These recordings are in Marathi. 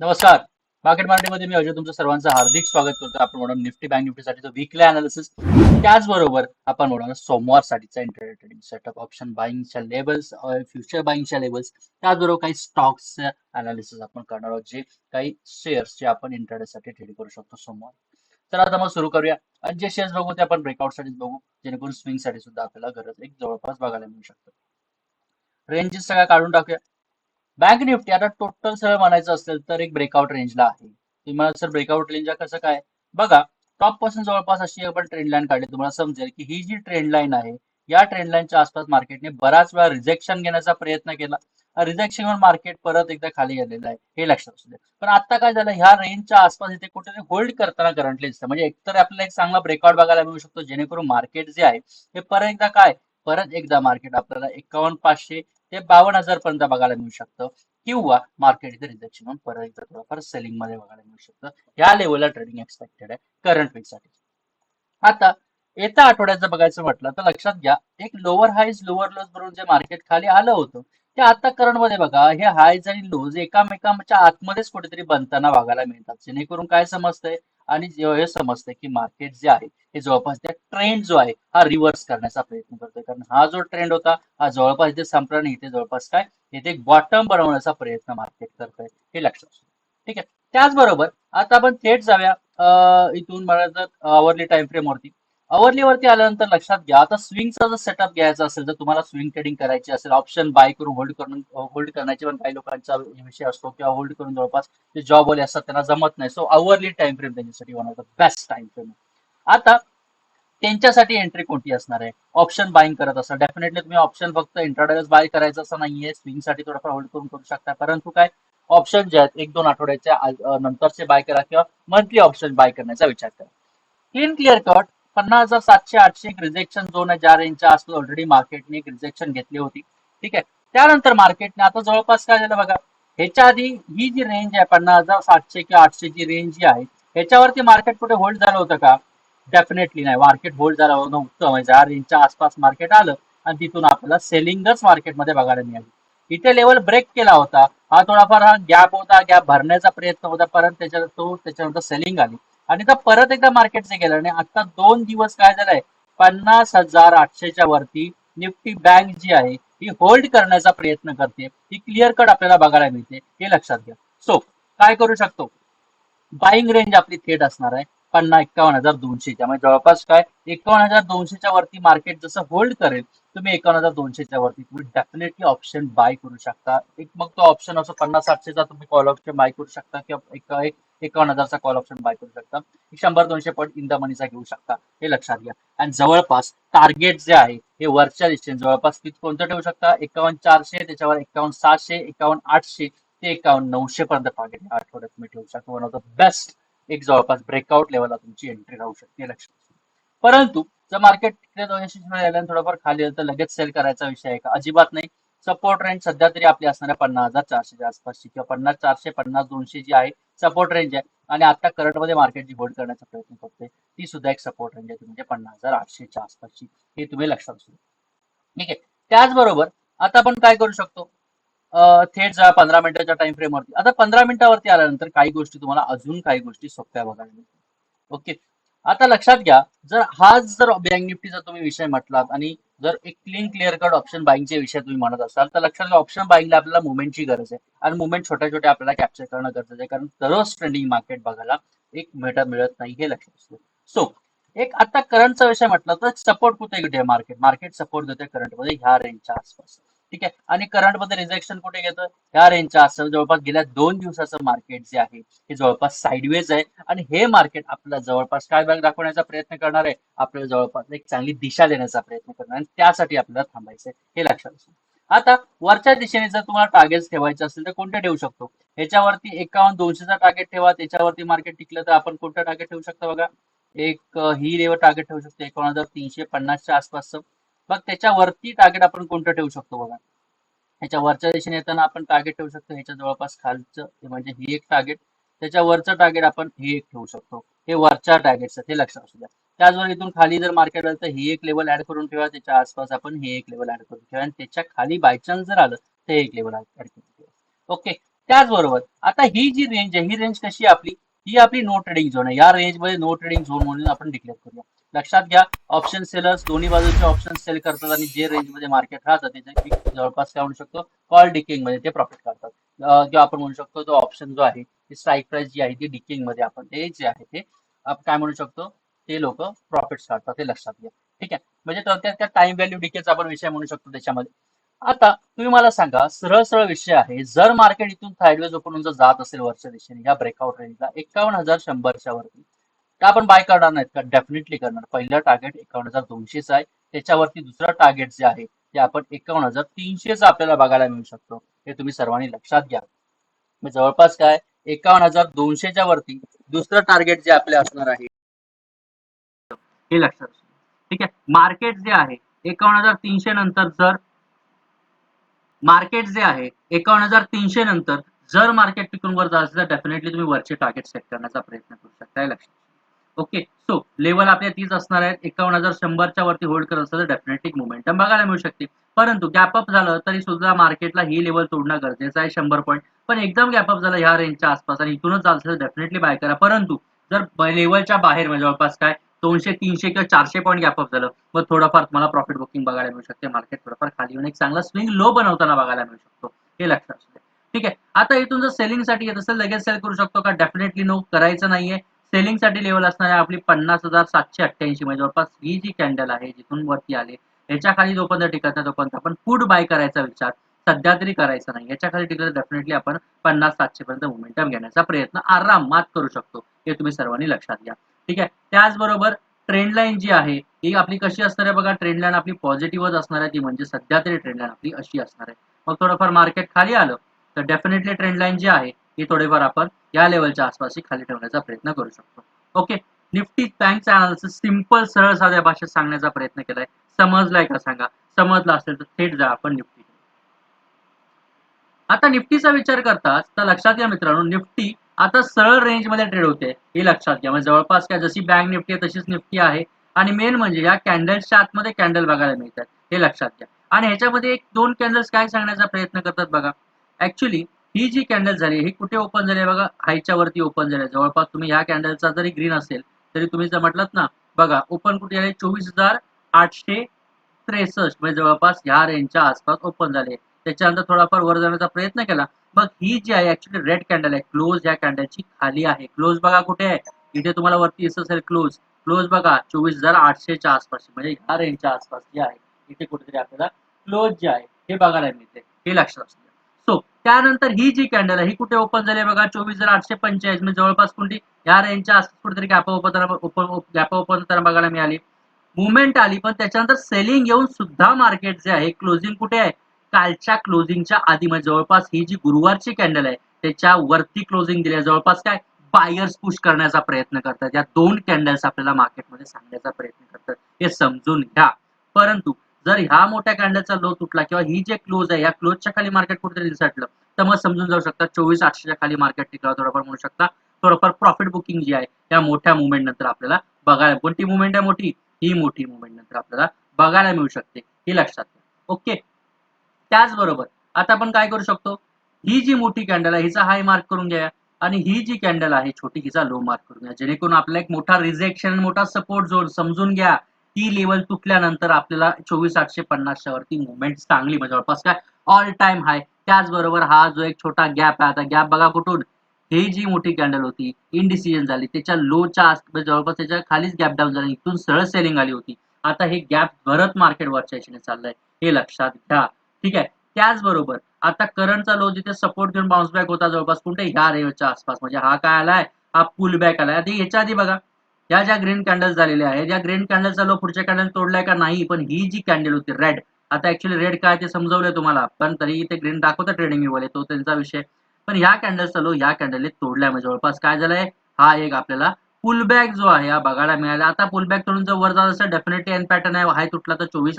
नमस्कार. मार्केट मार्केटमध्ये मी अजय तुमचं सर्वांचं हार्दिक स्वागत करतो. आपण म्हणून निफ्टी बँक निफ्टीसाठीचं वीकली अनालिसिस त्याचबरोबर आपण म्हणून सोमवारसाठीचा इंटरनेट ट्रेडिंग सेटअप ऑप्शन बाईंगच्या लेवल्स फ्युचर बाईंगच्या लेवल्स त्याचबरोबर काही स्टॉक्स अनालिसिस आपण करणार आहोत जे काही शेअर्स जे आपण इंटरनेटसाठी ट्रेड करू शकतो सोमवार. तर आता मग सुरू करूया. आणि जे शेअर्स बघू ते आपण ब्रेकआउटसाठीच बघू जेणेकरून स्विंगसाठी सुद्धा आपल्याला गरज एक जवळपास बघायला मिळू शकतं. रेंजेस सगळ्या काढून टाकूया. बँक निफ्टी आता टोटल सगळं म्हणायचं असेल तर एक ब्रेकआउट रेंजला आहे. तुम्हाला सर ब्रेकआउट रेंजला कसं काय? बघा टॉपपासून जवळपास अशी आपण ट्रेंड लाईन काढली तुम्हाला समजेल की ही जी ट्रेंड लाईन आहे या ट्रेंड लाईनच्या आसपास मार्केटने बराच वेळा रिजेक्शन घेण्याचा प्रयत्न केला. रिजेक्शन मार्केट परत एकदा खाली गेलेलं आहे हे लक्षात असू दे पण आता काय झालं ह्या रेंजच्या आसपास इथे कुठेतरी होल्ड करताना करंटली दिसतं म्हणजे एकतर आपल्याला एक चांगला ब्रेकआउट बघायला मिळू शकतो जेणेकरून मार्केट जे आहे हे परत एकदा काय? परत एकदा मार्केट आपल्याला एकावन्न पाचशे ते बावन्न हजार पर्यंत बघायला मिळू शकतं. किंवा मार्केट इथे रिजेक्शन होऊन परत एकदा थोडंफार सेलिंगमध्ये बघायला मिळू शकतं. या लेवलला ट्रेडिंग एक्सपेक्टेड आहे करंट वीकसाठी आता येत्या आठवड्याचं बघायचं म्हटलं तर लक्षात घ्या एक लोअर हायज लोअर लोज भरून जे मार्केट खाली आलं होतं ते आता करंटमध्ये बघा हे हायज आणि लोज एकामेकांच्या आतमध्येच कुठेतरी बनताना बघायला मिळतात. जेणेकरून काय समजतंय? आणि हे समजतंय की मार्केट जे आहे हे जवळपास त्या ट्रेंड जो आहे हा रिव्हर्स करण्याचा प्रयत्न करतोय. कारण हा जो ट्रेंड होता हा जवळपास इथे संपला नाही इथे जवळपास काय इथे एक बॉटम बनवण्याचा प्रयत्न मार्केट करतोय हे लक्षात ठीक आहे? त्याचबरोबर आता आपण थेट जाऊया इथून मला जर आवरली टाइम फ्रेम वरती वरती आल्यानंतर लक्षात घ्या. आता स्विंगचा जर सेटअप घ्यायचा असेल तर तुम्हाला स्विंग ट्रेडिंग करायची असेल ऑप्शन बाय करून होल्ड करून होल्ड करण्याचे पण काही लोकांचा विषय असतो किंवा होल्ड करून जवळपास जे जॉब वाले असतात त्यांना जमत नाही. सो अवरली टाइम फ्रेम त्यांच्यासाठी one of the best time frame आता त्यांच्यासाठी एंट्री कोणती असणार आहे? ऑप्शन बाईंग करत असाल डेफिनेटली तुम्ही ऑप्शन फक्त इंट्राडेज बाय करायचं असं नाहीये. स्विंगसाठी थोडंफार होल्ड करून करू शकता. परंतु काय? ऑप्शन जे आहेत एक दोन आठवड्याच्या नंतरचे बाय करा किंवा मंथली ऑप्शन बाय करण्याचा विचार करा. क्लीन क्लिअर कट पन्नास हजार सातशे आठशे एक रिजेक्शन झोन आहे ज्या रेंजच्या आसपास ऑलरेडी मार्केटने एक रिजेक्शन घेतली होती. ठीक आहे? त्यानंतर मार्केटने आता जवळपास काय झालं बघा? ह्याच्या आधी ही जी रेंज आहे पन्नास हजार सातशे किंवा आठशे जी रेंज जी आहे ह्याच्यावरती मार्केट कुठे होल्ड झालं होतं का? डेफिनेटली नाही. मार्केट होल्ड झालं नव्हतं म्हणजे या रेंजच्या आसपास मार्केट आलं आणि तिथून आपल्याला सेलिंगच मार्केटमध्ये बघायला मिळाली. इथे लेवल ब्रेक केला होता. हा थोडाफार हा गॅप होता गॅप भरण्याचा प्रयत्न होता परत त्याच्या तो त्याच्यानंतर सेलिंग आली. आणि आता परत एकदा मार्केटचे गेलं. आणि आता दोन दिवस काय झालंय? पन्नास हजार आठशेच्या वरती निफ्टी बँक जी आहे ही होल्ड करण्याचा प्रयत्न करते. ही क्लिअर कट आपल्याला बघायला मिळते. हे लक्षात घ्या. सो काय करू शकतो? बाईंग रेंज आपली थेट असणार आहे. पन्ना एकावन्न हजार दोनशे. त्यामुळे जवळपास काय? एकावन्न हजार दोनशेच्या वरती मार्केट जसं होल्ड करेल तुम्ही एकावन्न हजार दोनशेच्या वरती तुम्ही डेफिनेटली ऑप्शन बाय करू शकता. एक मग तो ऑप्शन असो पन्नास सातशेचा तुम्ही कॉल ऑप्शन बाय करू शकता किंवा एक एकावन्न हजारचा कॉल ऑप्शन बाय करू शकता. शंभर दोनशे पट इन द मनीचा घेऊ शकता. हे लक्षात घ्या. आणि जवळपास टार्गेट जे आहे हे वरच्या दिशेने जवळपास किती कोणतं ठेवू शकता? एकावन्न चारशे त्याच्यावर एकावन्न सहाशे एकावन्न आठशे ते एकावन्न नऊशे पर्यंत टार्गेट या आठवड्यात तुम्ही ठेवू शकता. वन ऑफ द बेस्ट एक जवळपास ब्रेकआउट लेवलला तुमची एंट्री राहू शकते. लक्षात परंतु जर मार्केट दोनशे थोडंफार खाली तर लगेच सेल करायचा विषय आहे का? अजिबात नाही. सपोर्ट रेंज सध्या तरी आपली असणार आहे पन्नास हजार चारशेच्या आसपासची किंवा पन्नास चारशे पन्नास दोनशे जी आहे सपोर्ट रेंज आहे. आणि आता करंटमध्ये मार्केट जी होल्ड करण्याचा प्रयत्न करते ती सुद्धा एक सपोर्ट रेंज आहे म्हणजे पन्नास हजार आठशेच्या आसपासची हे तुम्ही लक्षात असू ठीक आहे. त्याचबरोबर आता आपण काय करू शकतो? थेट जा पंधरा मिनिटाच्या टाइम फ्रेम वरती. आता पंधरा मिनिटावरती आल्यानंतर काही गोष्टी तुम्हाला अजून काही गोष्टी सोप्या बघायला मिळतील. ओके? आता लक्षात घ्या जर हाच जर बँक निफ्टीचा तुम्ही विषय म्हटलात आणि जर एक क्लीन क्लिअर कट ऑप्शन बाईंगच्या विषय तुम्ही म्हणत असाल तर लक्षात घ्या ऑप्शन बाईंगला आपल्याला मुवमेंटची गरज आहे. आणि मुवमेंट छोट्या छोट्या आपल्याला कॅप्चर करणं गरजेचं आहे कारण दररोज ट्रेंडिंग मार्केट बघायला एक मिळत मिळत नाही हे लक्षात असतं सो एक आता करंटचा विषय म्हटलं तर सपोर्ट कुठे मार्केट मार्केट सपोर्ट देते करंटमध्ये ह्या रेंजच्या आसपास. ठीक आहे? आणि करंटमध्ये रिजेक्शन कुठे घेतं? ह्या रेंजच्या असं जवळपास गेल्या दोन दिवसाचं मार्केट जे आहे हे जवळपास साईडवेज आहे. आणि हे मार्केट आपल्याला जवळपास काय बॅग दाखवण्याचा प्रयत्न करणार आहे. आपल्याला जवळपास एक चांगली दिशा देण्याचा प्रयत्न करणार आणि त्यासाठी आपल्याला थांबायचं हे लक्षात असू आता वरच्या दिशेने जर तुम्हाला टार्गेट ठेवायचे असेल तर कोणते ठेवू शकतो? ह्याच्यावरती एकावन्न दोनशेचा टार्गेट ठेवा. त्याच्यावरती मार्केट टिकलं तर आपण कोणतं टार्गेट ठेवू शकतो बघा? एक ही रेवर टार्गेट ठेवू शकतो. एकावन्न हजार तीनशे पन्नासच्या आसपासचं. मग त्याच्यावरती टार्गेट आपण कोणतं ठेवू शकतो बघा. ह्याच्या वरच्या दिशेने येताना आपण टार्गेट ठेवू शकतो. ह्याच्या जवळपास खालचं म्हणजे ही एक टार्गेट त्याच्यावरचं टार्गेट आपण हे एक ठेवू शकतो. हे वरच्या टार्गेट हे लक्षात असू द्या. त्याचबरोबर इथून खाली जर मार्केट आलं तर ही एक लेवल ऍड करून ठेवा. त्याच्या आसपास आपण हे एक लेवल ऍड करून ठेवा. आणि त्याच्याखाली बाय चान्स जर आलं तर एक लेवल ऍड करून ठेवा. ओके त्याचबरोबर आता ही जी रेंज आहे ही रेंज कशी आहे आपली? ही आपली नो ट्रेडिंग झोन आहे. या रेंजमध्ये नो ट्रेडिंग झोन म्हणून आपण डिक्लेअर करूया. लक्षात घ्या ऑप्शन सेलर्स दोन्ही बाजूचे ऑप्शन सेल करतात आणि जे रेंजमध्ये मार्केट राहतं त्याच्या जवळपास काय म्हणू शकतो? कॉल डिकिंगमध्ये ते प्रॉफिट करतात. जो किंवा आपण म्हणू शकतो तो ऑप्शन जो आहे ती स्ट्राईक प्राइस जी आहे ती डिकिंगमध्ये आपण ते जे आहे ते आपण काय म्हणू शकतो? ते लोक प्रॉफिट काढतात ते लक्षात घ्या. ठीक आहे? म्हणजे थोडक्यात त्या टाइम व्हॅल्यू डिकेचा आपण विषय म्हणू शकतो त्याच्यामध्ये. आता तुम्ही मला सांगा सरळ सरळ विषय आहे. जर मार्केट इथून थायडवेज ओपन जर जात असेल वरच्या दिशेने या ब्रेकआउट रेंजला एकावन्न हजार शंभरच्या वरती तर आपण बाय करणार नाहीत का? डेफिनेटली करणार. पहिलं टार्गेट एकावन्न हजार दोनशेच आहे. त्याच्यावरती दुसरं टार्गेट जे आहे ते आपण एकावन्न हजार तीनशेच आपल्याला बघायला मिळू शकतो. हे तुम्ही सर्वांनी लक्षात घ्या. मग जवळपास काय? एकावन्न हजार दोनशेच्या वरती दुसरं टार्गेट जे आपले असणार आहे हे लक्षात ठीक आहे? मार्केट जे आहे एकावन्न हजार तीनशे नंतर जर मार्केट जे आहे एकावन्न हजार तीनशे नंतर जर मार्केट टिकून वर जात असेल तर डेफिनेटली तुम्ही वरचे टार्गेट सेट करण्याचा प्रयत्न करू शकता लक्षात. ओके सो लेवल आपल्या तीच असणार आहेत. एकावन्न हजार शंभरच्या वरती होल्ड करत असेल तर डेफिनेटली मोमेंटम बघायला मिळू शकते. परंतु गॅपअप झालं तरी सुद्धा मार्केटला ही लेवल तोडणं गरजेचं आहे शंभर पॉईंट पण एकदम गॅपअप झालं ह्या रेंजच्या आसपास आणि इथूनच जात असेल डेफिनेटली बाय करा. परंतु जर लेवलच्या बाहेर म्हणजे जवळपास काय दोनशे तीनशे किंवा चारशे पॉईंट गॅपअप झालं. मग थोडंफार तुम्हाला प्रॉफिट बुकिंग बघायला मिळू शकते. मार्केट थोडंफार खाली येऊन एक चांगला स्विंग लो बनवताना बघायला मिळू शकतो. हे लक्षात असू ठीक आहे. आता इथून जर सेलिंगसाठी येत असेल लगेच सेल करू शकतो का? डेफिनेटली नो करायचं नाहीये. सेलिंगसाठी लेवल असणार आहे आपली पन्नास हजार सातशे अठ्ठ्याऐंशी म्हणजे जवळपास ही जी कॅन्डल आहे जिथून वरती आले याच्या खाली जोपर्यंत टिकत नाही तोपर्यंत आपण फूड बाय करायचा विचार. सध्या तरी करायचा नाही. याच्या खाली टिकलं डेफिनेटली आपण पन्नास सातशे पर्यंत मोमेंटम घेण्याचा प्रयत्न आरामात करू शकतो. हे तुम्ही सर्वांनी लक्षात घ्या. ठीक आहे? त्याचबरोबर ट्रेंड लाईन जी आहे ही आपली कशी असणार आहे बघा? ट्रेंड लाईन आपली पॉझिटिव्हच असणार आहे ती म्हणजे सध्या तरी ट्रेंड लाईन आपली अशी असणार आहे. मग थोडंफार मार्केट खाली आलं तर डेफिनेटली ट्रेंड लाईन जी आहे ही थोडेफार आपण या लेवलच्या आसपास खाली ठेवण्याचा प्रयत्न करू शकतो. ओके निफ्टी बँकचा अनालिसिस सिंपल सरळ साध्या भाषेत सांगण्याचा प्रयत्न केलाय. समजलाय का सांगा? समजला असेल तर थेट जा आपण निफ्टी आता निफ्टीचा विचार करताच तर लक्षात घ्या मित्रांनो निफ्टी आता सरळ रेंजमध्ये ट्रेड होते हे लक्षात घ्या. म्हणजे जवळपास काय जशी बँक निफ्टी आहे तशीच निफ्टी आहे. आणि मेन म्हणजे या कॅन्डल्सच्या आतमध्ये कॅन्डल बघायला मिळतात हे लक्षात घ्या. आणि ह्याच्यामध्ये एक दोन कॅन्डल्स काय सांगण्याचा प्रयत्न करतात बघा. ऍक्च्युली ही जी कॅन्डल झाली ही कुठे ओपन झाली बघा? हायच्या वरती ओपन झाली जवळपास तुम्ही ह्या कॅन्डलचा जरी ग्रीन असेल तरी तुम्ही जर म्हटलं ना बघा ओपन कुठे आहे चोवीस हजार आठशे त्रेसष्ट. म्हणजे जवळपास ह्या रेंजच्या आसपास ओपन झाले. त्याच्यानंतर थोडाफार वर जाण्याचा प्रयत्न केला. मग ही जी आहे ऍक्च्युली रेड कॅन्डल आहे. क्लोज या कॅन्डलची खाली आहे. क्लोज बघा कुठे आहे. इथे तुम्हाला वरती दिसत असेल क्लोज क्लोज बघा चोवीस हजार आठशेच्या आसपास. म्हणजे ह्या रेंजच्या आसपास जी आहे इथे कुठेतरी आपल्याला क्लोज जे आहे हे बघायला मिळते. हे लक्षात असू द्या. सो त्यानंतर ही जी कॅन्डल आहे ही कुठे ओपन झाली बघा? चोवीस हजार आठशे पंचेचाळीस. म्हणजे जवळपास कोणती? ह्या रेंजच्या आसपास कुठेतरी gap open open gap open होताना बघायला मिळाली. मुवमेंट आली पण त्याच्यानंतर सेलिंग येऊन सुद्धा मार्केट जे आहे क्लोजिंग कुठे आहे? कालच्या क्लोजिंगच्या आधी म्हणजे जवळपास ही जी गुरुवारची कॅन्डल आहे त्याच्या वरती क्लोजिंग दिली आहे. जवळपास काय? बायर्स पुश करण्याचा प्रयत्न करतात. या दोन कॅन्डल्स आपल्याला मार्केटमध्ये सांगण्याचा प्रयत्न करतात. हे समजून घ्या. परंतु जर ह्या मोठ्या कॅन्डलचा लो तुटला किंवा ही जे क्लोज आहे या क्लोजच्या खाली मार्केट कुठेतरी रिसटलं तर मग समजून जाऊ शकता चोवीस आठशेच्या खाली मार्केट टिकला थोडंफार म्हणू शकता. थोडंफार प्रॉफिट बुकिंग जी आहे त्या मोठ्या मुवमेंट नंतर आपल्याला बघायला कोणती मुवमेंट आहे मोठी? ही मोठी मुवमेंट नंतर आपल्याला बघायला मिळू शकते. हे लक्षात घ्या ओके त्याचबरोबर आता आपण काय करू शकतो? ही जी मोठी कॅन्डल आहे हिचा हाय मार्क करून घ्या आणि ही जी कॅन्डल आहे छोटी हिचा लो मार्क करून घ्या. जेणेकरून आपल्याला एक मोठा रिजेक्शन मोठा सपोर्ट झोन समजून घ्या ती लेवल तुटल्यानंतर आपल्याला चोवीस आठशे पन्नासच्या वरती मुवमेंट चांगली म्हणजे जवळपास काय? ऑल टाइम हाय त्याचबरोबर हा जो एक छोटा गॅप आहे आता गॅप बघा कुठून? ही जी मोठी कॅन्डल होती इनडिसिजन झाली त्याच्या लोच्या म्हणजे जवळपास त्याच्या खालीच गॅप डाऊन झाली इथून सरळ सेलिंग आली होती. आता हे गॅप भरत मार्केट वरच्या चाललंय. हे लक्षात घ्या. ठीक आहे? त्याचबरोबर आता करंटचा लो जिथे सपोर्ट घेऊन बाउन्स बॅक होता जवळपास कुठे? ह्या रेवच्या आसपास. म्हणजे हा काय आलाय? हा पुल बॅक आलाय. आधी ह्याच्या आधी बघा. या ज्या ग्रीन कॅन्डल्स झालेल्या आहेत या ग्रीन कॅन्डलचा लो पुढच्या कॅन्डल तोडलाय का नाही? पण ही जी कॅन्डल होती रेड आता ऍक्च्युली रेड काय ते समजवलंय तुम्हाला. पण तरी ते ग्रीन दाखवतं ट्रेडिंग वाले. तो त्यांचा विषय. पण ह्या कॅन्डलचा लो ह्या कॅन्डलने तोडलाय. म्हणजे जवळपास काय झालंय? हा एक आपल्याला पुल बॅक जो आहे हा बघायला मिळाला. आता पुल बॅक तोडून जर वर जात असेल डेफिनेटली एन पॅटर्न आहे. हाय तुटला तर चोवीस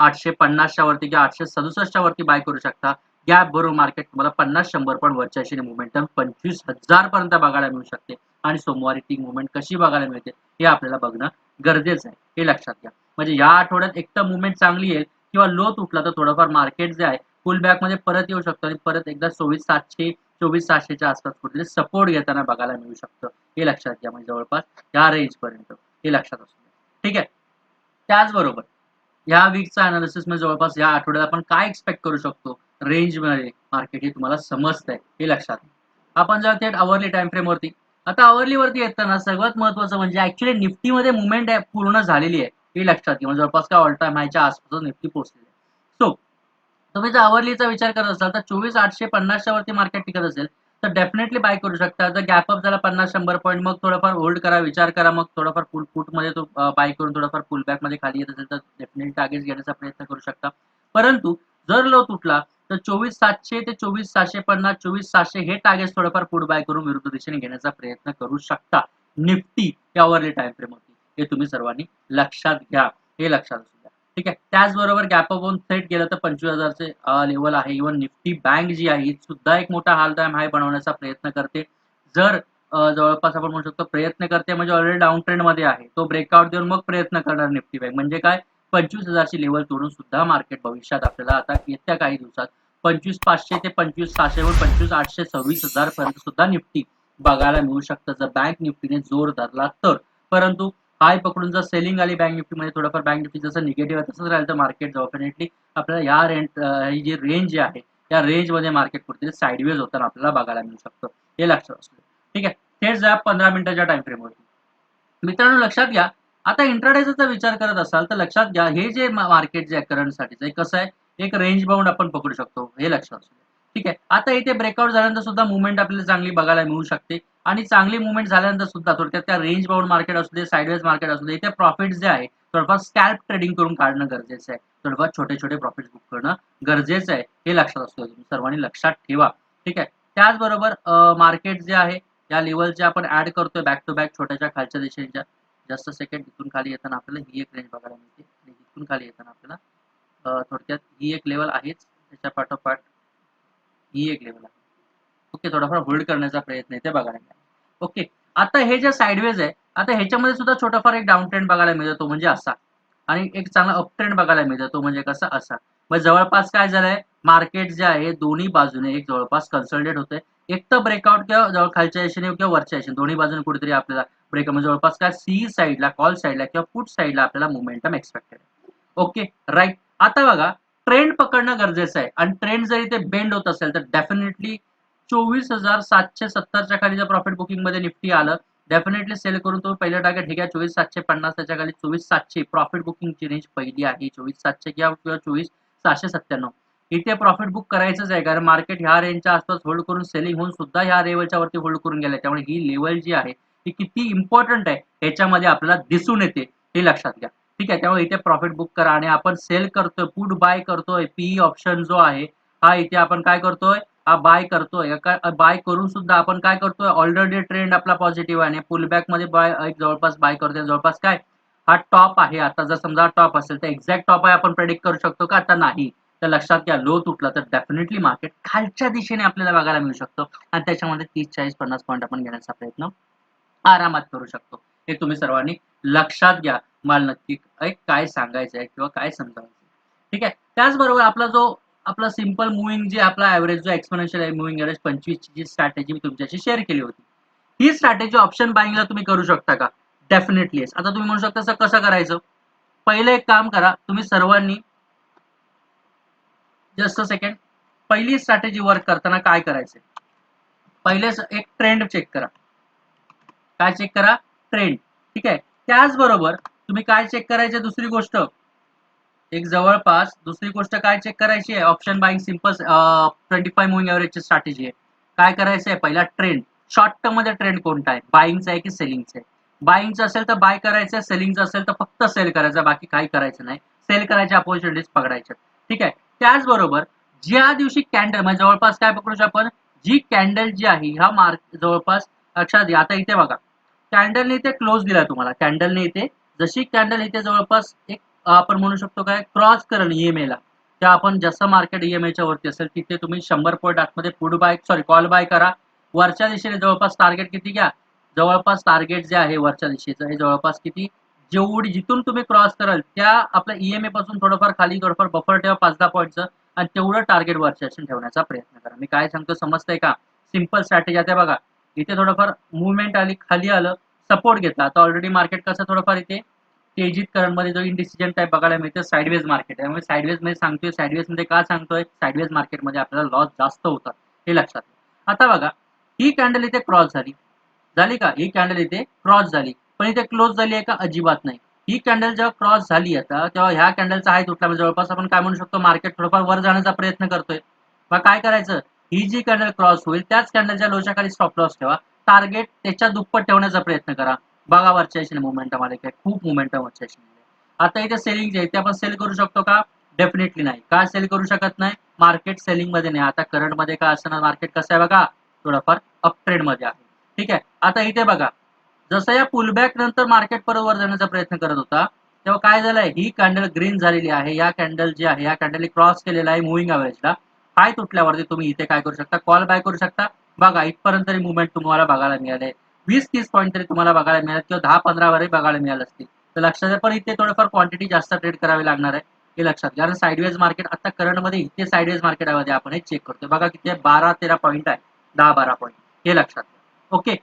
आठशे पन्नासच्या वरती किंवा आठशे सदुसष्टच्या वरती बाय करू शकता. गॅप भरून मार्केट तुम्हाला पन्नास शंभर पण वरच्या अशी मुवमेंटम पंचवीस हजार पर्यंत बघायला मिळू शकते. आणि सोमवारी ती मुवमेंट कशी बघायला मिळते हे आपल्याला बघणं गरजेचं आहे. हे लक्षात घ्या. म्हणजे या आठवड्यात एक तर मुवमेंट चांगली येईल किंवा लो तुटला तर थोडंफार मार्केट जे आहे फुल बॅकमध्ये परत येऊ शकतो आणि परत एकदा चोवीस सातशे चोवीस सातशेच्या आसपास कुठेतरी सपोर्ट घेताना बघायला मिळू शकतं. हे लक्षात घ्या म्हणजे जवळपास या रेंज पर्यंत. हे लक्षात असू ठीक आहे? त्याचबरोबर या वीकचा अनालिसिस म्हणजे जवळपास या आठवड्यात आपण काय एक्सपेक्ट करू शकतो? रेंजमध्ये मार्केट हे तुम्हाला समजतंय हे लक्षात आपण जर थेट आवरली टाइम फ्रेम वरती. आता आवरली वरती येताना सर्वात महत्वाचं म्हणजे ऍक्च्युली निफ्टीमध्ये मुवमेंट पूर्ण झालेली आहे हे लक्षात घ्या. म्हणजे जवळपास काय ऑल टाइम हायच्या आसपास निफ्टी पोहोचलेली आहे. सो तुम्ही जर आवरलीचा विचार करत असाल तर चोवीस आठशे पन्नासच्या वरती मार्केट टिकत असेल तर डेफिनेटली बाय करू शकता. जर गॅप अप झाला पन्नास शंभर पॉईंट मग थोडंफार होल्ड करा विचार करा मग थोडंफार पुल पुटमध्ये मध्ये तो बाय करून थोडंफार पुल बॅकमध्ये खाली येत असेल तर डेफिनेटली टार्गेट घेण्याचा प्रयत्न करू शकता. परंतु जर लो तुटला तर चोवीस सातशे ते चोवीस सहाशे पन्नास चोवीस सहाशे हे टार्गेट थोडंफार पुढ बाय करून विरुद्ध दिशेने घेण्याचा प्रयत्न करू शकता. निफ्टी यावरली टाइम फ्रेम होती. हे तुम्ही सर्वांनी लक्षात घ्या. हे लक्षात असू ठीक आहे. त्याचबरोबर गॅप अप होऊन थेट गेलं तर पंचवीस हजारचे लेवल आहे. इव्हन निफ्टी बँक जी आहे सुद्धा एक मोठा हाल टाइम हाय बनवण्याचा प्रयत्न करते. जर जवळपास आपण म्हणू शकतो प्रयत्न करते म्हणजे ऑलरेडी डाऊन ट्रेंडमध्ये आहे. तो ब्रेकआउट देऊन मग प्रयत्न करणार निफ्टी बँक म्हणजे काय? पंचवीस हजारची लेवल तोडून सुद्धा मार्केट भविष्यात आपल्याला आता येत्या काही दिवसात पंचवीस पाचशे ते पंचवीस सहाशेवर पंचवीस आठशे सव्वीस हजार पर्यंत सुद्धा निफ्टी बघायला मिळू शकतं. जर बँक निफ्टीने जोर धरला तर. परंतु हाय पकडून जर सेलिंग आली बँक निफ्टीमध्ये थोडंफार बँक निफ्टी जसं निगेटिव्ह आहे तसंच राहिलं तर मार्केट डेफिनेटली आपल्याला या रेंज ही जी रेंज जी आहे या रेंजमध्ये मार्केट कुठेतरी साईडवेज होताना आपल्याला बघायला मिळू शकतं. हे लक्षात असू ठीक आहे? थेट जा पंधरा मिनिटाच्या टाइम फ्रेमवरती मित्रांनो लक्षात घ्या. आता इंट्राडेचा विचार करत असाल तर लक्षात घ्या हे जे मार्केट जे आहे करंट कसं आहे? एक रेंज बाउंड आपण पकडू शकतो. हे लक्षात असू ठीक आहे. आता इथे ब्रेकआउट झाल्यानंतर सुद्धा मुवमेंट आपल्याला चांगली बघायला मिळू शकते. आणि चांगली मुवमेंट झाल्यानंतर सुद्धा थोडक्यात त्या रेंज बाउंड मार्केट असू दे साईडवेज मार्केट असू दे इथे प्रॉफिट जे आहे थोडंफार स्कॅल्प ट्रेडिंग करून काढणं गरजेचं आहे. थोडंफार छोटे छोटे प्रॉफिट बुक करणं गरजेचं आहे. हे लक्षात असतो तुम्ही सर्वांनी लक्षात ठेवा. ठीक आहे. त्याचबरोबर मार्केट जे आहे या लेवलचे आपण ऍड करतोय बॅक टू बॅक छोट्याच्या खालच्या दिशेच्या जास्त सेकंड इथून खाली येताना आपल्याला ही एक रेंज बघायला मिळते. आणि इथून खाली येताना आपल्याला थोडक्यात ही एक लेवल आहेच. त्याच्या पाठोपाठ ही एक लेवल आहे. ओके थोडाफार होल्ड करण्याचा प्रयत्न आहे ते बघायला मिळाला ओके आता हे जे साईडवेज आहे आता ह्याच्यामध्ये सुद्धा छोटाफार एक डाऊन ट्रेंड बघायला मिळतो तो म्हणजे असा. आणि एक चांगला अप ट्रेंड बघायला मिळतो तो म्हणजे कसा असा. मग जवळपास काय झालंय? मार्केट जे आहे दोन्ही बाजूने एक जवळपास कन्सल्टेट होते एक तर ब्रेकआउट किंवा जवळ खालच्या दिशेने किंवा वरच्या दिशेने दोन्ही बाजूने कुठेतरी आपल्याला ब्रेक म्हणजे जवळपास काय? सी साईडला कॉल साईडला किंवा फुट साईडला आपल्याला मुवमेंटम एक्सपेक्टेड ओके राईट आता बघा ट्रेंड पकडणं गरजेचं आहे. आणि ट्रेंड जर इथे बेंड होत असेल तर डेफिनेटली चोवीस हजार सातशे सत्तरच्या खाली जर प्रॉफिट बुकिंगमध्ये निफ्टी आलं डेफिनेटली सेल करून तो पहिलं टार्गेट ठीक आहे चोवीस सातशे पन्नास त्याच्याखाली चोवीस सातशे प्रॉफिट बुकिंगची रेंज पहिली आहे. चोवीस सातशे किंवा किंवा चोवीस सहाशे सत्त्याण्णव. इथे प्रॉफिट बुक करायचंच आहे कारण मार्केट ह्या रेंजच्या आसपास होल्ड करून सेलिंग होऊन सुद्धा ह्या लेवलच्या वरती होल्ड करून गेलाय. त्यामुळे ही लेवल जी आहे ती किती इम्पॉर्टंट आहे ह्याच्यामध्ये आपल्याला दिसून येते. हे लक्षात घ्या. ठीक आहे त्यामुळे इथे प्रॉफिट बुक करा आणि आपण सेल करतोय पुट बाय करतोय पीई ऑप्शन जो आहे हा इथे आपण काय करतोय हा बाय करतोय. बाय करून सुद्धा आपण काय करतोय ऑलरेडी ट्रेंड आपला पॉझिटिव्ह आहे आणि पुलबॅकमध्ये बाय जवळपास बाय करतोय. जवळपास काय? हा टॉप आहे. आता जर समजा टॉप असेल तर एक्झॅक्ट टॉप आहे आपण प्रेडिक्ट करू शकतो का? आता नाही. तर लक्षात घ्या लो तुटला तर डेफिनेटली मार्केट खालच्या दिशेने आपल्याला बघायला मिळू शकतो. आणि त्याच्यामध्ये तीस चाळीस पन्नास पॉईंट आपण घेण्याचा प्रयत्न आरामात करू शकतो. हे तुम्ही सर्वांनी लक्षात घ्या मला नक्की एक काय सांगायचं आहे किंवा काय समजायचं ठीक आहे? त्याचबरोबर आपला जो आपला सिंपल मुव्हिंग जे आपला ऍव्हरेज जो एक्सपोनेन्शियल आहे मुव्हिंग ऍव्हरेज पंचवीसची जी स्ट्रॅटेजी मी तुमच्याशी शेअर केली होती. ही स्ट्रॅटेजी ऑप्शन बाईंगला तुम्ही करू शकता का? डेफिनेटली आता तुम्ही म्हणू शकता कसं करायचं? पहिलं एक काम करा तुम्ही सर्वांनी जस्ट अ सेकंड पहिली स्ट्रॅटेजी वर्क करताना काय करायचं पहिले एक ट्रेंड चेक करा. काय चेक करा? ट्रेंड ठीक आहे? त्याचबरोबर तुम्ही काय चेक करायचे दुसरी गोष्ट? एक जवळपास दुसरी गोष्ट काय चेक करायची आहे? Option buying simple twenty five moving एव्हरेजची strategy आहे. काय करायचं आहे पहिला ट्रेंड शॉर्ट टर्ममध्ये ट्रेंड कोणता आहे? बाईंगचा आहे की सेलिंगचा आहे? बाईंगचं असेल तर बाय करायचं सेलिंगचं असेल तर फक्त सेल करायचं बाकी काही करायचं नाही. सेल करायच्या अपॉर्च्युनिटीज पकडायच्या ठीक आहे? त्याचबरोबर ज्या दिवशी कॅन्डल म्हणजे जवळपास काय पकडू आपण? जी कॅन्डल जी आहे ह्या मार्क जवळपास लक्षात घ्या. आता इथे बघा. कॅन्डलने इथे क्लोज दिला तुम्हाला. कॅन्डलने इथे जशी कॅन्डल इथे जवळपास एक आपण म्हणू शकतो काय क्रॉस करण ईएमएला त्या आपण जसं मार्केट ईएमएच्या वरती असेल तिथे तुम्ही शंभर पॉईंट आतमध्ये पुढ बाय सॉरी कॉल बाय करा. वरच्या दिशेने जवळपास टार्गेट किती घ्या? जवळपास टार्गेट जे आहे वरच्या दिशेचं हे जवळपास किती? जेवढी जिथून तुम्ही क्रॉस कराल त्या आपल्या ईएमए पासून थोडंफार खाली थोडंफार बफर ठेवा पाच दहा पॉईंटचं आणि तेवढं टार्गेट वरच्या ठेवण्याचा प्रयत्न करा. मी काय सांगतो समजतंय का? सिंपल स्ट्रॅटेजी आहे बघा. इथे थोडंफार मुवमेंट आली खाली आलं सपोर्ट घेतला. आता ऑलरेडी मार्केट कसं थोडंफार इथे तेजीत करंटमध्ये जो इंडिसिजन टाईप बघायला मिळते साईडवेज मार्केट त्यामुळे साईडवेजमध्ये सांगतोय साईडवेजमध्ये का सांगतोय? साईडवेज मार्केटमध्ये आपल्याला लॉस जास्त होतात हे लक्षात आता बघा ही कॅन्डल इथे क्रॉस झाली. झाली का? ही कॅन्डल इथे क्रॉस झाली. पण इथे क्लोज झाली आहे का? अजिबात नाही. ही कॅन्डल जेव्हा क्रॉस झाली आता तेव्हा ह्या कॅन्डलचा हाय तुटला म्हणजे जवळपास आपण काय म्हणू शकतो मार्केट थोडंफार वर जाण्याचा प्रयत्न करतोय. मग काय करायचं? ही जी कॅन्डल क्रॉस होईल त्याच कॅन्डलच्या लोच्या खाली स्टॉप लॉस ठेवा. टार्गेट त्याच्या दुप्पट ठेवण्याचा प्रयत्न करा. बघा वरच्या मुवमेंटम आले काय? खूप मुवमेंटम वरच्या आता इथे सेलिंग जे आहे ते आपण सेल करू शकतो का? डेफिनेटली नाही. का सेल करू शकत नाही? मार्केट सेलिंगमध्ये नाही. आता करंटमध्ये काय असणार? मार्केट कसं आहे बघा? थोडंफार अपट्रेंडमध्ये आहे. ठीक आहे? आता इथे बघा. जसं या पुलबॅक नंतर मार्केट परत वर जाण्याचा प्रयत्न करत होता तेव्हा काय झालंय? ही कॅन्डल ग्रीन झालेली आहे. या कॅन्डल जी आहे या कॅन्डल क्रॉस केलेला आहे मुव्हिंग अवेरेजला हाय तुटल्यावरती तुम्ही इथे काय करू शकता? कॉल बाय करू शकता. बघा इथपर्यंत तरी मुवमेंट तुम्हाला बघायला मिळाले. वीस तीस पॉईंट तरी तुम्हाला बघायला मिळाले किंवा दहा पंधरावरही बघायला मिळाले असतील. तर लक्षात पण इथे थोडंफार क्वांटिटी जास्त ट्रेड करावी लागणार आहे. हे लक्षात कारण साईडवेज मार्केट आता करंटमध्ये इथे साईडवेज मार्केट आपण हे चेक करतो बघा किती बारा तेरा पॉईंट आहे. दहा बारा पॉईंट हे लक्षात ओके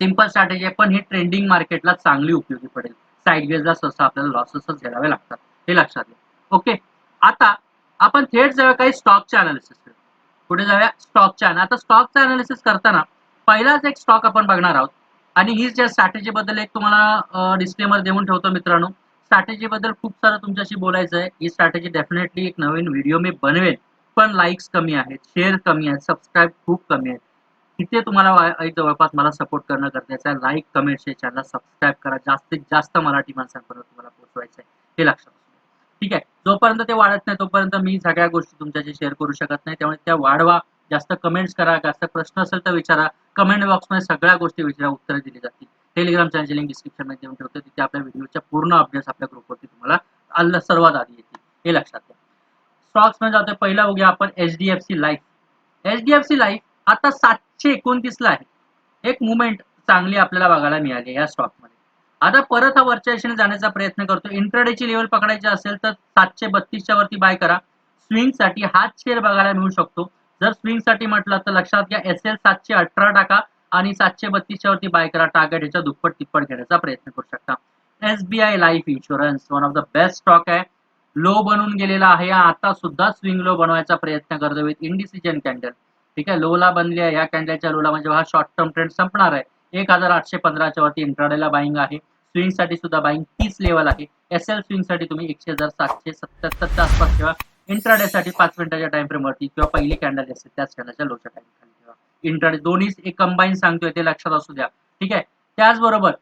सिंपल स्ट्रॅटेजी आहे पण ही ट्रेंडिंग मार्केटला चांगली उपयोगी पडेल. साईडवेजला सहसा आपल्याला लॉसेसच घ्यावे लागतात. हे लक्षात घ्या. ओके आता आपण थेट जाऊया काही स्टॉकचे अनालिसिस कुठे जाऊया स्टॉकच्या. आता स्टॉकचं अनालिसिस करताना पहिलाच एक स्टॉक आपण बघणार आहोत. आणि ही ज्या स्ट्रॅटेजीबद्दल एक तुम्हाला डिस्क्लेमर देऊन ठेवतो मित्रांनो. स्ट्रॅटेजीबद्दल खूप सारं तुमच्याशी बोलायचं आहे. ही स्ट्रॅटेजी डेफिनेटली एक नवीन व्हिडिओ मी बनवेल. पण लाईक्स कमी आहेत शेअर कमी आहेत सबस्क्राईब खूप कमी आहेत. तिथे तुम्हाला एक जवळपास मला सपोर्ट करणं गरजेचं आहे. Like comment share channel subscribe करा. जास्तीत जास्त मराठी माणसांपर्यंत तुम्हाला पोहोचवायचं आहे. हे लक्षात ठीक आहे? जोपर्यंत ते वाढत नाही तोपर्यंत मी सगळ्या गोष्टी तुमच्याशी शेअर करू शकत नाही. त्यामुळे त्या वाढवा जास्त कमेंट्स करा जास्त प्रश्न असेल तर विचारा. कमेंट बॉक्समध्ये सगळ्या गोष्टी विचारा उत्तरं दिली जातील. टेलिग्राम चॅनलची लिंक डिस्क्रिप्शनमध्ये देऊन ठेवतो. तिथे आपल्या व्हिडिओच्या पूर्ण अपडेट्स आपल्या ग्रुपवरती तुम्हाला आलं सर्वात आधी येतील. हे लक्षात घ्या स्टॉक्समध्ये जातोय. पहिला बघूया आपण H D F C life H D F C life आता सातशे एकोणतीस ला आहे. एक मुवमेंट चांगली आपल्याला बघायला मिळाली या स्टॉकमध्ये. आता परत हा वरच्या दिशेने जाण्याचा प्रयत्न करतो. इंट्राडेची लेवल पकडायची असेल तर सातशे बत्तीसच्या वरती बाय करा. स्विंगसाठी हाच शेअर बघायला मिळू शकतो. जर स्विंगसाठी म्हटलं तर लक्षात घ्या एस एल सातशे अठरा टाका आणि सातशे बत्तीसच्या वरती बाय करा. टार्गेट याच्या दुप्पट तिप्पट घेण्याचा प्रयत्न करू शकता. SBI life insurance one of the best stock आहे. लो बनून गेलेला आहे. आता सुद्धा स्विंग लो बनवायचा प्रयत्न करतो विथ इंडिसिजन कॅन्डल ठीक आहे? लोला बनली आहे. या कॅन्डलच्या लोला म्हणजे हा शॉर्ट टर्म ट्रेंड संपणार आहे. एक हजार आठशे पंधराच्या वरती इंट्राडेला बाईंग आहे. स्विंगसाठी सुद्धा बाईंग तीस लेवल आहे. एस एल स्विंगसाठी तुम्ही एकशे हजार सातशे सत्याहत्तरच्या आसपास ठेवा. इंट्राडे साठी पाच मिनिटाच्या टाइम फ्रेम वरती किंवा पहिली कॅन्डल असेल त्याच कॅन्डलच्या लोच्या टाइम खाली ठेवा. इंट्राडे दोन्ही एक कंबाईन सांगतोय ते लक्षात असू द्या. ठीक आहे? त्याचबरोबर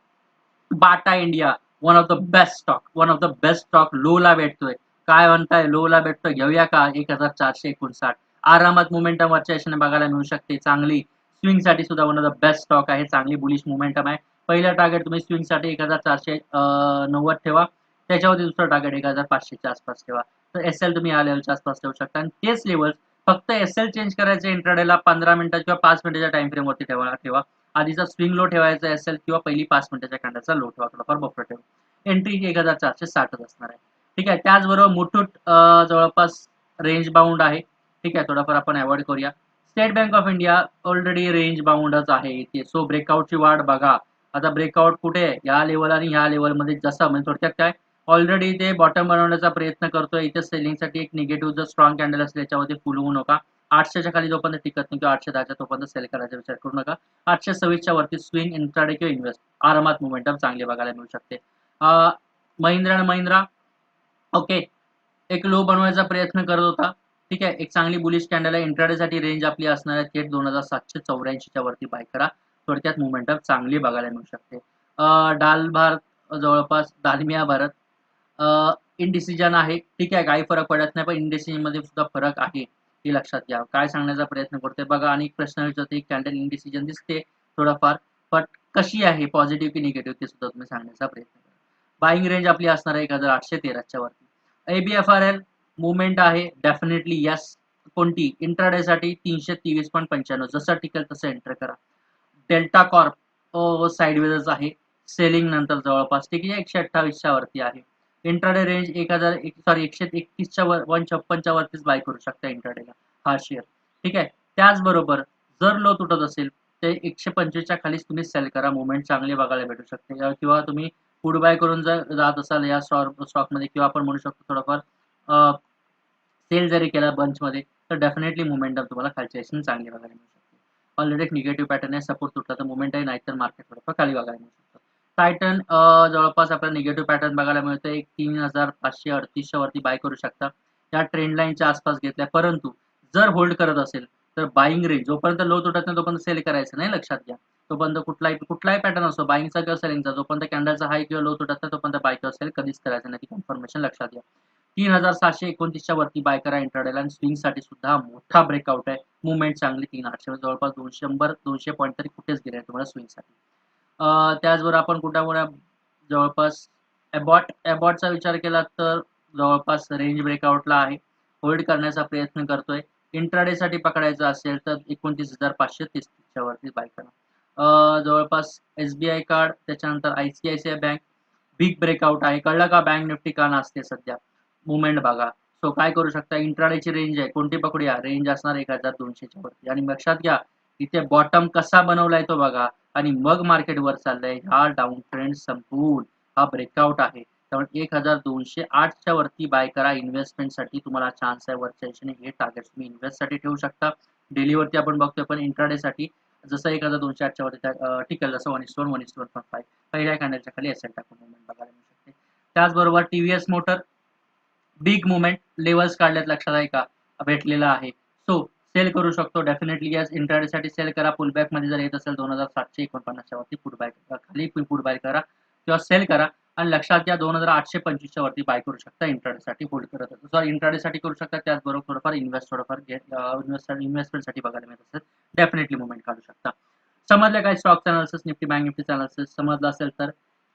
Bata India one of the best stock one of the best stock लोला भेटतोय. काय म्हणताय? लोला भेटतोय. घेऊया का? एक हजार चारशे एकोणसाठ. आरामात मुवमेंटम वरच्या बघायला मिळू शकते. चांगली. स्विंगसाठी सुद्धा one of the best stock आहे. चांगली बुलिश मुवमेंटम आहे. पहिला टार्गेट तुम्ही स्विंगसाठी एक हजार चारशे नव्वद ठेवा. त्याच्यावरती दुसरं टार्गेट एक हजार पाचशेच्या आसपास ठेवा. तर एस एल तुम्ही या लेवलच्या आसपास ठेवू शकता. आणि तेच लेवल फक्त एस एल चेंज करायचे इंट्राडेला पंधरा मिनिटाच्या किंवा पाच मिनिटाच्या टाइम फ्रेमवरती ठेवा ठेवा. आधीचा स्विंग लो ठेवायचा एस एल किंवा पहिली पाच मिनिटाच्या कॅन्डलचा लो ठेवा. थोडाफार बफर ठेवा. एंट्री एक हजार चारशे साठच असणार आहे. ठीक आहे? त्याचबरोबर मुठूट जवळपास रेंज बाउंड आहे. ठीक आहे? थोडाफार आपण अवॉइड करूया. State bank of India already range बाउंडच आहे इथे. सो ब्रेकआउटची वाट बघा. आता ब्रेकआउट कुठे? आहे या लेवल आणि ह्या लेवलमध्ये जसं म्हणजे थोडक्यात काय? ऑलरेडी इथे बॉटम बनवण्याचा प्रयत्न करतोय. इथे सेलिंगसाठी एक निगेटिव्ह जर स्ट्रॉंग कॅन्डल असेल याच्यावरती फुल होऊ नका. आठशेच्या खाली जोपर्यंत टिकत नाही किंवा आठशे दहाच्या तोपर्यंत सेल करायचा विचार करू नका. आठशे सव्वीसच्या वरती स्विंग इंट्राडे किंवा इन्व्हेस्ट आरामात मुवमेंटम चांगली बघायला मिळू शकते. महिंद्रा आणि महिंद्रा. ओके एक लो बनवायचा प्रयत्न करत होता. ठीक आहे. एक चांगली बुलिश कॅन्डल आहे. इंट्राडेसाठी रेंज आपली असणार आहे. थेट दोन हजार सातशे चौऱ्याऐंशीच्या वरती बाय करा. थोडक्यात मुवमेंटअप चांगली बघायला मिळू शकते. डाल भारत जवळपास दालमिया भारत इनडिसिजन आहे. ठीक आहे काही फरक पडत नाही पण इनडिसिजनमध्ये सुद्धा फरक आहे. हे लक्षात घ्या. काय सांगण्याचा प्रयत्न करतोय? बघा आणि प्रश्न विचारते कॅन्डल इनडिसिजन दिसते थोडाफार बट कशी आहे? पॉझिटिव्ह की निगेटिव्ह ते सुद्धा तुम्ही सांगण्याचा प्रयत्न करा. बाईंग रेंज आपली असणार आहे एक हजार आठशे तेराच्या वरती. एबीएफआर एल मुवमेंट आहे डेफिनेटली यस कोणती? इंट्राडे साठी तीनशे तेवीस पॉईंट पंच्याण्णव. जसं टिकेल तसं एंटर करा. डेल्टा कॉर्प साईडवेजच आहे. सेलिंग नंतर जवळपास. ठीक आहे एकशे अठ्ठावीसच्या वरती आहे. इंट्राडे रेंज एक हजार एक सॉरी एकशे एकतीसच्या वर वन छप्पनच्या वरतीच बाय करू शकता इंट्राडेला हा शेअर ठीक आहे त्याचबरोबर जर लो तुटत असेल ते एकशे पंचवीसच्या खालीच तुम्ही सेल करा. मुवमेंट चांगली बघायला भेटू शकते. किंवा- किंवा तुम्ही फूड बाय करून जर जात असाल या स्टॉक स्टॉकमध्ये किंवा आपण म्हणू शकतो थोडंफार सेल जरी केला बंचमध्ये तर डेफिनेटली मुवमेंटम तुम्हाला खालच्या दिशेने चांगली बघायला मिळू शकते. ऑलरेडी एक निगेटिव्ह पॅटर्न आहे सपोर्ट तुटला तर मुवमेंट आहे नाहीतर मार्केट थोडंफार खाली बघायला मिळू शकतं. टायटन जवळपास आपल्याला निगेटिव्ह पॅटर्न बघायला मिळतं एक तीन हजार पाचशे अडतीसशे वरती बाय करू शकता. त्या ट्रेंड लाईनच्या आसपास घेतल्या. परंतु जर होल्ड करत असेल तर बाईंग रेंज जोपर्यंत लो तुटत नाही तोपर्यंत सेल करायचं नाही लक्षात घ्या. तोपर्यंत कुठलाही कुठलाही पॅटर्न असो बाईंगचा किंवा सेलिंगचा जोपर्यंत कॅन्डलचा हाय किंवा लो तुटत नाही तोपर्यंत बाय किंवा सेल कधीच करायचं नाही. ती कन्फर्मेशन लक्षात घ्या. तीन हजार सातशे एकोणतीसच्या वरती बायकर इंटरडेला आणि स्विंगसाठी सुद्धा मोठा ब्रेकआउट आहे. मुवमेंट चांगली तीन आठशे जवळपास दोनशे शंभर दोनशे पॉईंट तरी कुठेच गेले तुम्हाला स्विंगसाठी. त्याचबरोबर आपण कुठे जवळपास एबॉट एबॉटचा विचार केला तर जवळपास रेंज ब्रेकआउटला आहे. होल्ड करण्याचा प्रयत्न करतोय. इंट्राडे साठी पकडायचं असेल तर एकोणतीस हजार पाचशे तीसच्या वरती बायकरा. जवळपास एस बी आय कार्ड त्याच्यानंतर I C I C I bank big breakout आहे. कळलं का बँक निफ्टी का नसते सध्या? मुवमेंट बघा. सो काय करू शकता? इंट्राडेची रेंज आहे. कोणती पकडूया? रेंज असणार एक हजार दोनशेच्या वरती. आणि लक्षात घ्या इथे बॉटम कसा बनवलाय तो बघा. आणि मग मार्केट वर चाललंय. हा डाऊन ट्रेंड संपून. हा ब्रेकआउट आहे. त्यामुळे एक हजार दोनशे आठच्या वरती बाय करा. इन्व्हेस्टमेंटसाठी तुम्हाला चान्स आहे. वरच्या दिशेने हे टार्गेट तुम्ही इन्व्हेस्टसाठी ठेवू शकता. डेलीवरती आपण बघतोय पण इंट्राडे साठी जसं एक हजार दोनशे आठच्या वरती टिकल जसं one is one one is one point five पहिल्या कॅन्डलच्या खाली एस टाकून बघायला मिळू शकते. त्याचबरोबर TVS motor big movement levels काढल्यात लक्षात आहे का? भेटलेला आहे. सो सेल करू शकतो. डेफिनेटली यससाठी सेल करा. पुलबॅकमध्ये जर येत असेल दोन हजार सातशे एकोणपन्नासच्या वरती फुट बाय खाली फुट बाय करा. किंवा सेल करा. आणि लक्षात घ्या दोन हजार आठशे पंचवीसच्या वरती बाय करू शकता. साठी होल्ड करत असेल सॉरी साठी करू शकता. त्याचबरोबर थोडंफार इन्व्हेस्ट थोडंफार इन्व्हेस्ट इन्व्हेस्टमेंटसाठी बघायला मिळत असेल. डेफिनेटली मुवमेंट काढू शकता. समजलं काय? Stock analysis Nifty bank Nifty analysis समजलं असेल तर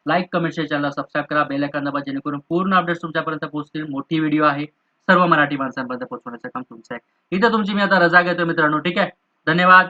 like comment share channel subscribe करा. बेल आयकॉन दाबा जेणेकरून पूर्ण अपडेट्स तुमच्यापर्यंत पोहोचतील. मोठी व्हिडिओ आहे. सर्व मराठी माणसांपर्यंत पोहोचवण्याचं काम तुमचं आहे. इथं तुमची मी आता रजा घेतो मित्रांनो. ठीक आहे? धन्यवाद.